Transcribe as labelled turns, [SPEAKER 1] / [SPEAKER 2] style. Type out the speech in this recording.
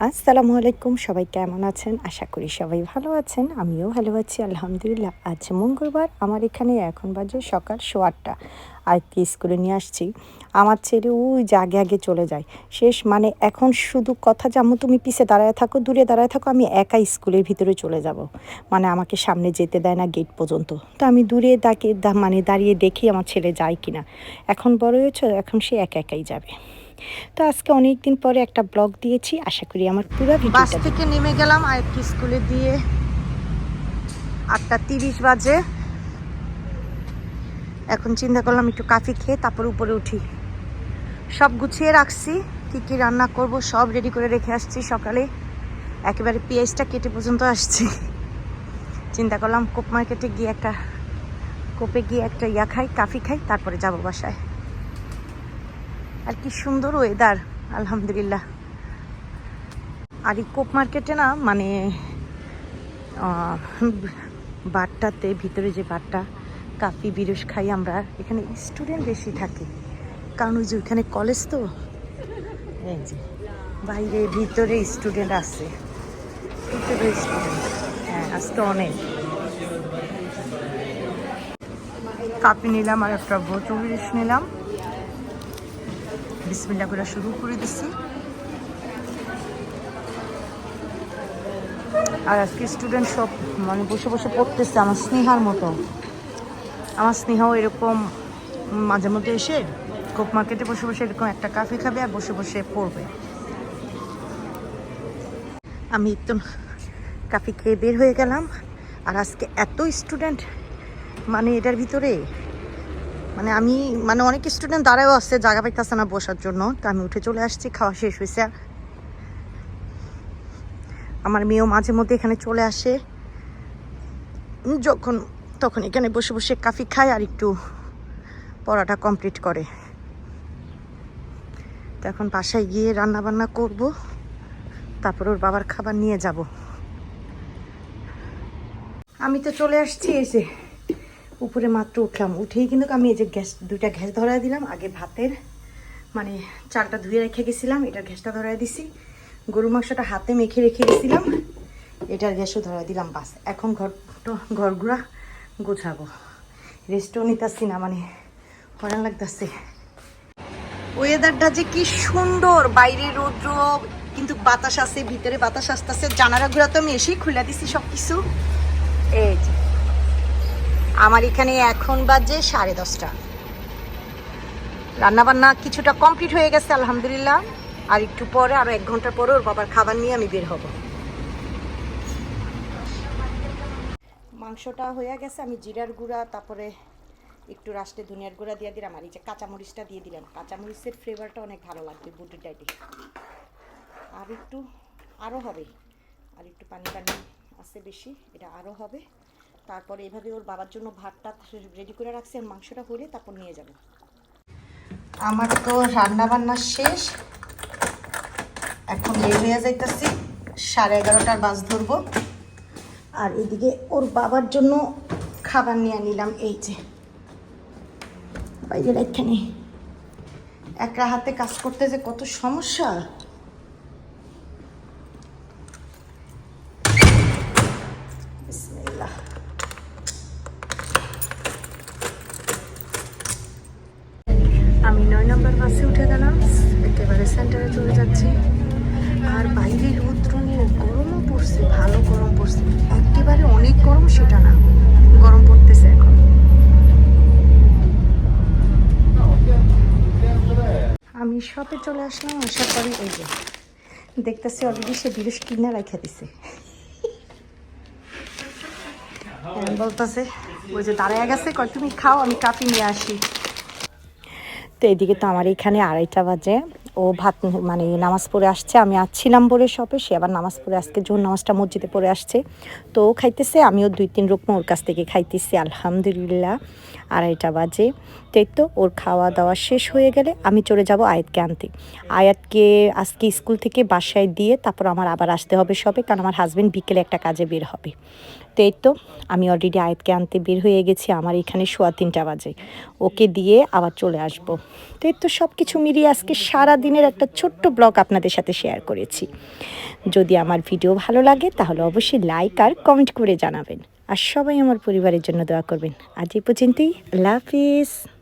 [SPEAKER 1] আসসালামু আলাইকুম, সবাই কেমন আছেন? আশা করি সবাই ভালো আছেন, আমিও ভালো আছি, আলহামদুলিল্লাহ। আজ মঙ্গলবার, আমার এখানে এখন বাজে সকাল শো আটটা আর কি স্কুলে নিয়ে আসছি। আমার ছেলে ওই যে আগে আগে চলে যায়। শেষ মানে এখন শুধু কথা জামু, তুমি পিছে দাঁড়ায় থাকো, দূরে দাঁড়ায় থাকো, আমি একা স্কুলের ভিতরে চলে যাব। মানে আমাকে সামনে যেতে দেয় না গেট পর্যন্ত। তো আমি দূরে দা- মানে দাঁড়িয়ে দেখি আমার ছেলে যায় কিনা। এখন বড় হয়েছে, এখন সে একা একাই যাবে। তো আজকে অনেক দিন পরে একটা ব্লগ দিয়েছি আশা করি আমার পুরো বাস থেকে নেমে গেলাম আরেকটি স্কুলে দিয়ে। আটটা তিরিশ বাজে। এখন চিন্তা করলাম একটু কাফি খেয়ে তারপর উপরে উঠি। সব গুছিয়ে রাখছি কী কী রান্না করব সব রেডি করে রেখে আসছি সকালে। একেবারে পেঁয়াজটা কেটে পর্যন্ত আসছি। চিন্তা করলাম কোপ মার্কেটে গিয়ে একটা কোপে গিয়ে একটা ইয়া খাই কাফি খাই তারপরে যাব বাসায়। আর কি সুন্দর ওয়েদার আলহামদুলিল্লাহ। আর এই কোপ মার্কেটে না মানে আহ, বারটাতে ভিতরে যে বারটা কাফি বিরস খাই আমরা। এখানে স্টুডেন্ট বেশি থাকে। কারণ ওই যে ওইখানে কলেজ তো। এই যে বাইরে ভিতরে স্টুডেন্ট আছে। ভিতরে স্টুডেন্ট হ্যাঁ আজকে অনেক। কাপি নিলাম আর একটা বোতল নিলাম। বিসমিল্লা করে শুরু করে দিছি। আর আজকে স্টুডেন্ট সব মানে বসে বসে পড়তেছে, আমার স্নেহার মতো। আমার স্নেহাও এরকম মাঝে মধ্যে এসে কোপ মার্কেটে বসে বসে এরকম একটা কাফি খাবে আর বসে বসে পড়বে। আমি একটু কাফি খেয়ে বের হয়ে গেলাম। আর আজকে এত স্টুডেন্ট মানে এটার ভিতরে মানে আমি মানে অনেক স্টুডেন্ট দাঁড়ায়ও আসছে জায়গা পাইতেছে না বসার জন্য। তো আমি উঠে চলে আসছি, খাওয়া শেষ হয়েছে আমার মেয়েও মাঝে মধ্যে এখানে চলে আসে। যখন, তখন এখানে বসে বসে কাফি খায় আর একটু পড়াটা কমপ্লিট করে। তো এখন বাসায় গিয়ে রান্না বান্না করব। তারপর ওর বাবার খাবার নিয়ে যাব। আমি তো চলে আসছি এসে উপরে মাত্র উঠলাম। উঠেই কিন্তু আমি এই যে গ্যাস, দুইটা গ্যাস ধরায় দিলাম। আগে ভাতের মানে চালটা ধুয়ে রেখে গেছিলাম এটার গ্যাসটা ধরায় দিছি। গরু মাংসটা হাতে মেখে রেখে গেছিলাম, এটার গ্যাসও ধরাই দিলাম বাস। এখন ঘর ঘরগুড়া গোছাবো। রেস্টও নিতেছি না মানে হরান লাগতেছে। ওয়েদারটা যে কি সুন্দর! বাইরে রৌদ্র, কিন্তু বাতাস আছে, ভিতরে বাতাস আসতেছে। জানালাগুলো তো আমি এসেই খুলে দিছি সব কিছু এই আমার এখানে এখন বাজে সাড়ে দশটা। রান্নাবান্না কিছুটা কমপ্লিট হয়ে গেছে, আলহামদুলিল্লাহ। আর একটু পরে, আরও এক ঘণ্টা পরে ওর বাবার খাবার নিয়ে আমি বের হব। মাংসটা হয়ে গেছে, আমি জিরার গুঁড়া, তারপরে একটু রাষ্ট্রে ধনিয়ার গুঁড়া দিয়ে দিলাম, আর এই যে কাঁচামরিচটা দিয়ে দিলাম। কাঁচামরিচের ফ্লেভারটা অনেক ভালো লাগবে, বুটের ডাইটে। আর একটু আরও হবে। আর একটু পানি পানি আছে বেশি, এটা আরও হবে। তারপরে এভাবে ওর বাবার জন্য ভাতটা রেডি করে রাখছি আর মাংসটা হলে তারপর নিয়ে যাব। আমার তো রান্না বান্না শেষ। এখন বের হয়ে যাইতেছি, সাড়ে এগারোটার বাস ধরবো। আর এদিকে ওর বাবার জন্য খাবার নিয়ে নিলাম, এই যে। বাইরে এখানে একটা হাতে কাজ করতে যে কত সমস্যা। নম্বর বাসে উঠে গেলাম। একেবারে সেন্টারে চলে যাচ্ছি। আর বাইরে রৌদ্র নিয়ে গরমও পড়ছে, ভালো গরম পড়ছে। একেবারে অনেক গরম, সেটা না। গরম পড়তেছে এখন। আমি শপে চলে আসলাম, আসার পরে এই যে, দেখতেছি অলরেডি সে বিরস কিনে রেখে দিছে। বলতেছে, ওই যে দাঁড়ায় গেছে, কয়, তুমি খাও, আমি কাপি নিয়ে আসি। তো এদিকে তো আমার এখানে আড়াইটা বাজে। ও ভাত মানে নামাজ পড়ে আসছে, আমি আসছিলাম বলে শপে, সে আবার নামাজ পড়ে আজকে জোর নামাজটা মসজিদে পড়ে আসছে। তো ও খাইতেছে, আমিও দুই তিন রকম ওর কাছ থেকে খাইতেছি, আলহামদুলিল্লাহ। আড়াইটা বাজে। তাই তো ওর খাওয়া দাওয়া শেষ হয়ে গেলে আমি চলে যাব আয়াতকে আনতে। আয়াতকে আজকে স্কুল থেকে বাসায় দিয়ে তারপর আমার আবার আসতে হবে সবে, কারণ আমার হাজবেন্ড বিকেলে একটা কাজে বের হবে। তো এই তো আমি অলরেডি আয়াতকে আনতে বের হয়ে গেছি, আমার এখানে সোয়া তিনটা বাজে। ওকে দিয়ে আবার চলে আসব। তো এই তো সব কিছু মিলিয়ে আজকে সারা দিনের একটা ছোট্ট ব্লগ আপনাদের সাথে শেয়ার করেছি। যদি আমার ভিডিও ভালো লাগে তাহলে অবশ্যই লাইক আর কমেন্ট করে জানাবেন। আর সবাই আমার পরিবারের জন্য দোয়া করবেন। আজ এই পর্যন্তই। আল্লাহ হাফিজ।